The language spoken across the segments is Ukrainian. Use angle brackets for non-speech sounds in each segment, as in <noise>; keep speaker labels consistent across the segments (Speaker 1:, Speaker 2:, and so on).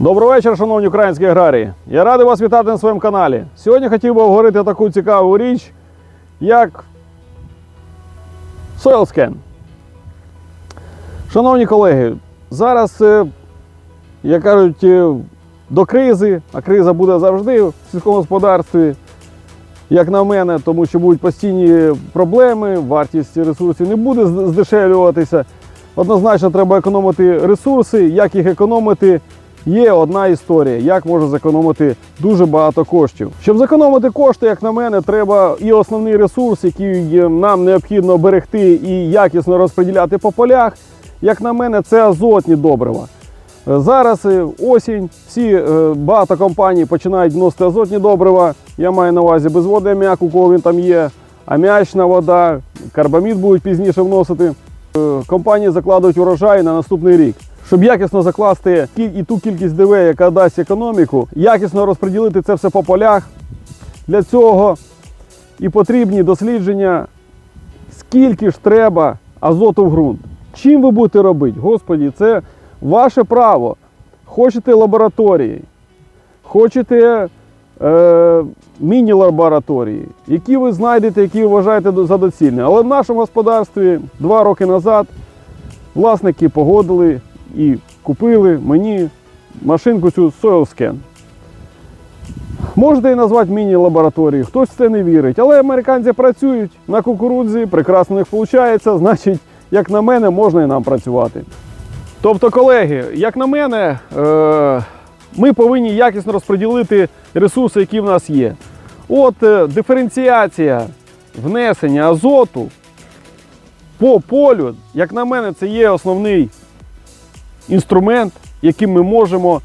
Speaker 1: Добрий вечір, шановні українські аграрії. Я радий вас вітати на своєму каналі. Сьогодні хотів би обговорити таку цікаву річ, як Soil Scan. Шановні колеги, зараз, е, як кажуть, е, до кризи, а криза буде завжди в сільському господарстві, як на мене, тому що будуть постійні проблеми, вартість ресурсів не буде здешевлюватися. Однозначно треба економити ресурси. Як їх економити, є одна історія, як можна зекономити дуже багато коштів. Щоб зекономити кошти, як на мене, треба і основний ресурс, який нам необхідно берегти і якісно розподіляти по полях. Як на мене, це азотні добрива. Е, Зараз е, осінь, всі е, багато компаній починають вносити азотні добрива. Я маю на увазі безводний аміак, у кого він там є, аміачна вода, карбамід будуть пізніше вносити. Компанії закладують урожай на наступний рік. Щоб якісно закласти і ту кількість ДВ, яка дасть економіку, якісно розподілити це все по полях. Для цього і потрібні дослідження, скільки ж треба азоту в ґрунт. Чим ви будете робити? Господі, це ваше право. Хочете лабораторії, хочете е, міні-лабораторії, які ви знайдете, які вважаєте за доцільне. Але в нашому господарстві два роки назад власники погодили і купили мені машинку цю Soil Scan. Можете її назвати міні-лабораторією, хтось в це не вірить. Але американці працюють на кукурудзі, прекрасно них виходить, <laughs> значить, як на мене, можна і нам працювати. Тобто, колеги, як на мене, е, ми повинні якісно розподілити ресурси, які в нас є. От е, диференціація внесення азоту по полю, як на мене, це є основний інструмент, яким ми можемо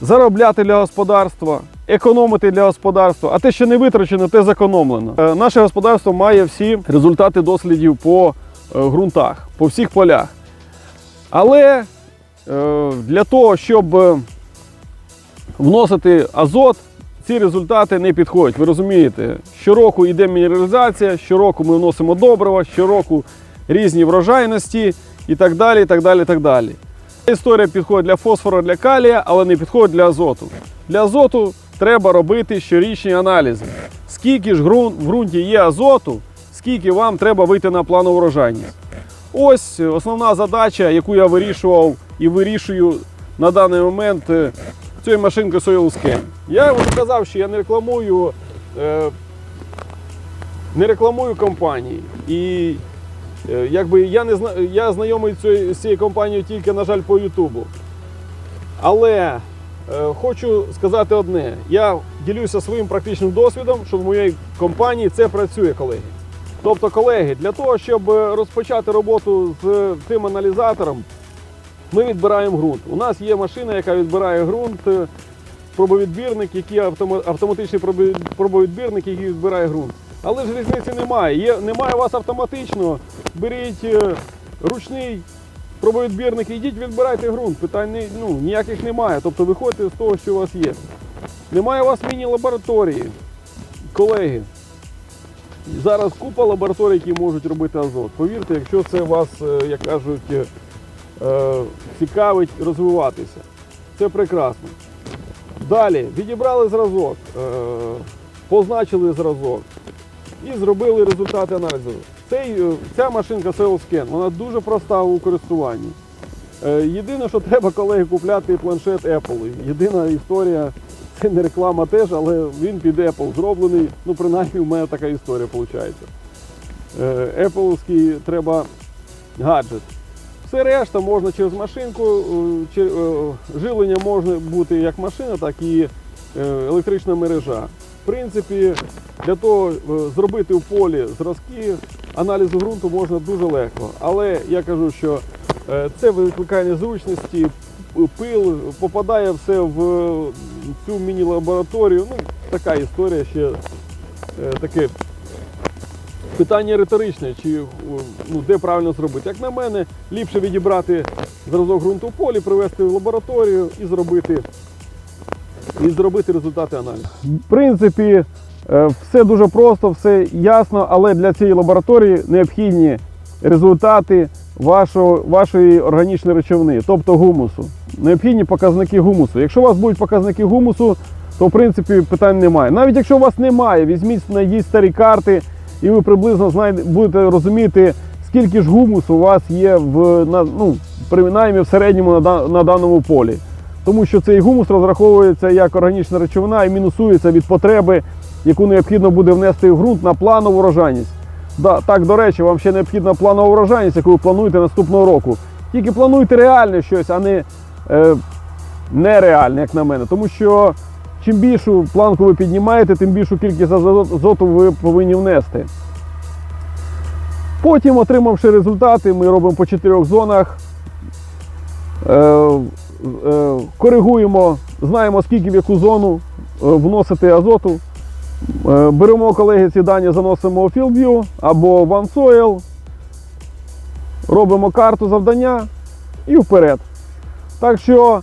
Speaker 1: заробляти для господарства, економити для господарства, а те, що не витрачено, те зекономлено. Е, Наше господарство має всі результати дослідів по е, ґрунтах, по всіх полях. Але е, для того, щоб вносити азот, ці результати не підходять. Ви розумієте, щороку йде мінералізація, щороку ми вносимо добрива, щороку різні врожайності і так далі. і так далі, і так далі. Історія підходить для фосфору, для калія, але не підходить для азоту. Для азоту треба робити щорічні аналізи. Скільки ж в ґрунті є азоту, скільки вам треба вийти на планову врожайність. Ось основна задача, яку я вирішував і вирішую на даний момент е, цією машинкою Soil Scan. Я вже казав, що я не рекламую, е, не рекламую компанії. І якби я не зна... я знайомий цією- з цією компанією тільки, на жаль, по Ютубу. Але е, хочу сказати одне: я ділюся своїм практичним досвідом, що в моїй компанії це працює, колеги. Тобто, колеги, для того, щоб е, розпочати роботу з цим аналізатором, ми відбираємо ґрунт. У нас є машина, яка відбирає ґрунт, е, пробовідбірник, який автоматичний пробовідбірник, який відбирає ґрунт. Але ж різниці немає. Є, немає у вас автоматично. Беріть е, ручний пробовідбірник, йдіть відбирайте ґрунт. Питань ну, ніяких немає. Тобто виходьте з того, що у вас є. Немає у вас міні-лабораторії. Колеги, Зараз купа лабораторій, які можуть робити азот. Повірте, якщо це вас, е, як кажуть, е, цікавить розвиватися. Це прекрасно. Далі відібрали зразок, позначили зразок і зробили результати аналізу. Цей, е, ця машинка Soil Scan, вона дуже проста у користуванні. Е, Єдине, що <laughs> треба, колеги, купляти планшет Apple. Єдина історія, <laughs> це не реклама теж, але він під Apple зроблений. Ну, принаймні, у мене така історія виходить. Apple треба гаджет. Все решта можна через машинку, е, е, живлення може бути як машина, так і е, електрична мережа. В принципі, для того е, зробити в полі зразки аналізу ґрунту можна дуже легко. Але я кажу, що е, це викликає незручності, пил, попадає все в е, цю міні-лабораторію. Ну, така історія ще таке Питання риторичне, чи ну, де правильно зробити. Як на мене, ліпше відібрати зразок ґрунту в полі, привезти в лабораторію і зробити, і зробити результати аналізу. В принципі, е, все дуже просто, все ясно, але для цієї лабораторії необхідні результати вашого, вашої органічної речовини, тобто гумусу. Необхідні показники гумусу. Якщо у вас будуть показники гумусу, то в принципі питань немає. Навіть якщо у вас немає, візьміть знайдіть старі карти, і ви приблизно знайде, будете розуміти, скільки ж гумусу у вас є в на, ну, принаймні в середньому на, на даному полі. Тому що цей гумус розраховується як органічна речовина і мінусується від потреби, яку необхідно буде внести в ґрунт на планову урожайність. Да, так, до речі, вам ще необхідна планова урожайність, яку ви плануєте наступного року. Тільки плануйте реальне щось, а не е, нереальне, як на мене. Тому що чим більшу планку ви піднімаєте, тим більшу кількість азоту ви повинні внести. Потім, отримавши результати, ми робимо по чотирьох зонах. Е, коригуємо, знаємо, скільки в яку зону е, вносити азоту. Е, Беремо, колеги, ці дані, заносимо у FieldView або OneSoil, робимо карту завдання і вперед. Так що,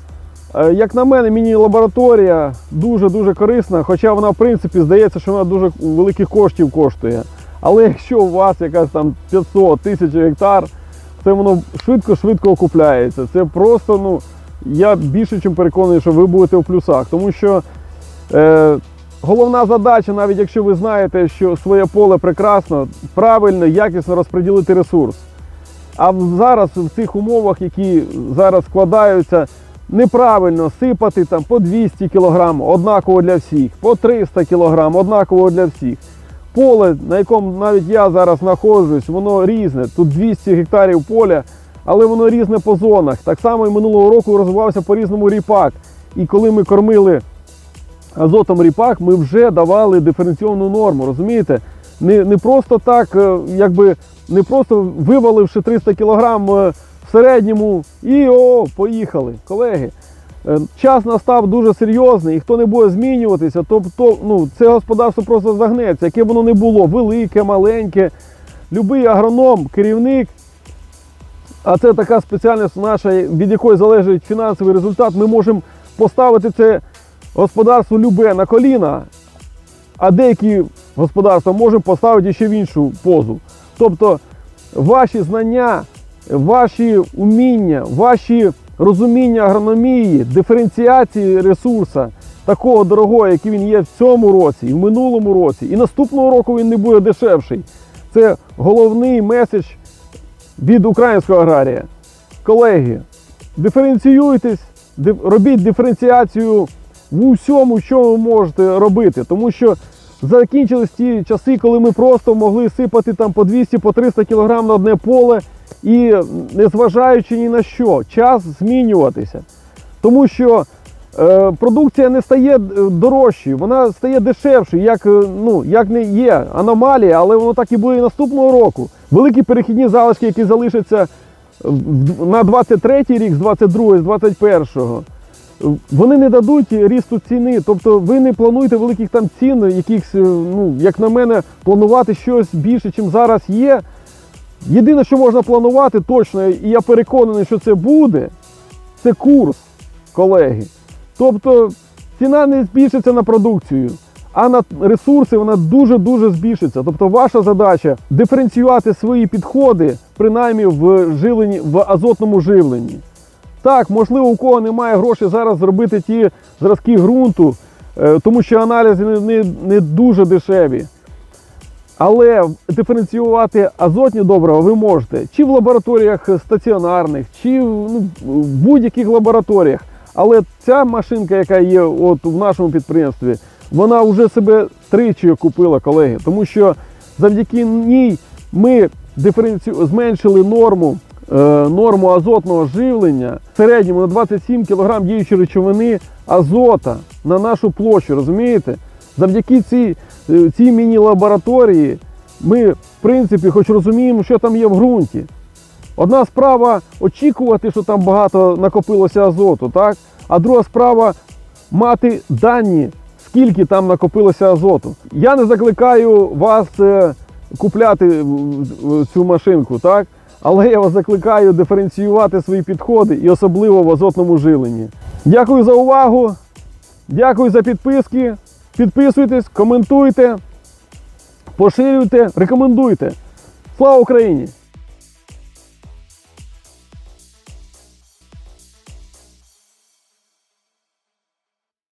Speaker 1: е, як на мене, міні-лабораторія дуже-дуже корисна, хоча вона, в принципі, здається, що вона дуже великих коштів коштує. Але якщо у вас якась там 500 тисяч гектар, це воно швидко-швидко окупляється. Це просто, ну, я більше чим переконаний, що ви будете в плюсах. Тому що е, головна задача, навіть якщо ви знаєте, що своє поле прекрасно, правильно, якісно розподілити ресурс. А зараз в цих умовах, які зараз складаються, неправильно сипати там по 200 кг однаково для всіх, по 300 кг однаково для всіх. Поле, на якому навіть я зараз знаходжусь, воно різне. Тут 200 гектарів поля, але воно різне по зонах. Так само і минулого року розвивався по-різному ріпак. І коли ми кормили азотом ріпак, ми вже давали диференційну норму, розумієте? Не, не просто так, е, якби не просто виваливши 300 кг в середньому і о, поїхали. Колеги, е, час настав дуже серйозний, і хто не буде змінюватися, то, то ну, це господарство просто загнеться, яке воно не було, велике, маленьке. Любий агроном, керівник, а це така спеціальність наша, від якої залежить фінансовий результат, ми можемо поставити це господарство любе на коліна, а деякі господарства можемо поставити ще в іншу позу. Тобто ваші знання, ваші уміння, ваші розуміння агрономії, диференціації ресурсу, такого дорогого, який він є в цьому році, і в минулому році, і наступного року він не буде дешевший. Це головний меседж від українського аграрія. Колеги, диференціюйтесь, робіть диференціацію в усьому, що ви можете робити. Тому що закінчились ті часи, коли ми просто могли сипати там по 200 по 300 кг на одне поле і не зважаючи ні на що, час змінюватися. Тому що е, продукція не стає е, дорожчою, вона стає дешевшою, як, е, ну, як не є аномалія, але воно так і буде і наступного року. Великі перехідні залишки, які залишаться на 23 рік, з 22 з 21-го, вони не дадуть рісту ціни. Тобто ви не плануєте великих там цін, якихось, е, ну, як на мене, планувати щось більше, чим зараз є. Єдине, що можна планувати точно, і я переконаний, що це буде, це курс, колеги. Тобто ціна не збільшиться на продукцію, а на ресурси вона дуже-дуже збільшиться. Тобто ваша задача диференціювати свої підходи, принаймні в живленні, в азотному живленні. Так, можливо, у кого немає грошей зараз зробити ті зразки ґрунту, е, тому що аналізи не, не, не дуже дешеві. Але диференціювати азотні добрива ви можете чи в лабораторіях стаціонарних, чи ну, в будь-яких лабораторіях. Але ця машинка, яка є от в нашому підприємстві, вона вже себе тричі окупила, колеги. Тому що завдяки ній ми диференцію... зменшили норму, е, норму азотного живлення в середньому на 27 кг діючої речовини азота на нашу площу, розумієте? Завдяки цій, е, цій міні-лабораторії ми, в принципі, хоч розуміємо, що там є в ґрунті. Одна справа очікувати, що там багато накопилося азоту, так? а друга справа мати дані, скільки там накопилося азоту. Я не закликаю вас е, купляти е, цю машинку, так? але я вас закликаю диференціювати свої підходи і особливо в азотному жиленні. Дякую за увагу, дякую за підписки. Підписуйтесь, коментуйте, поширюйте, рекомендуйте. Слава Україні!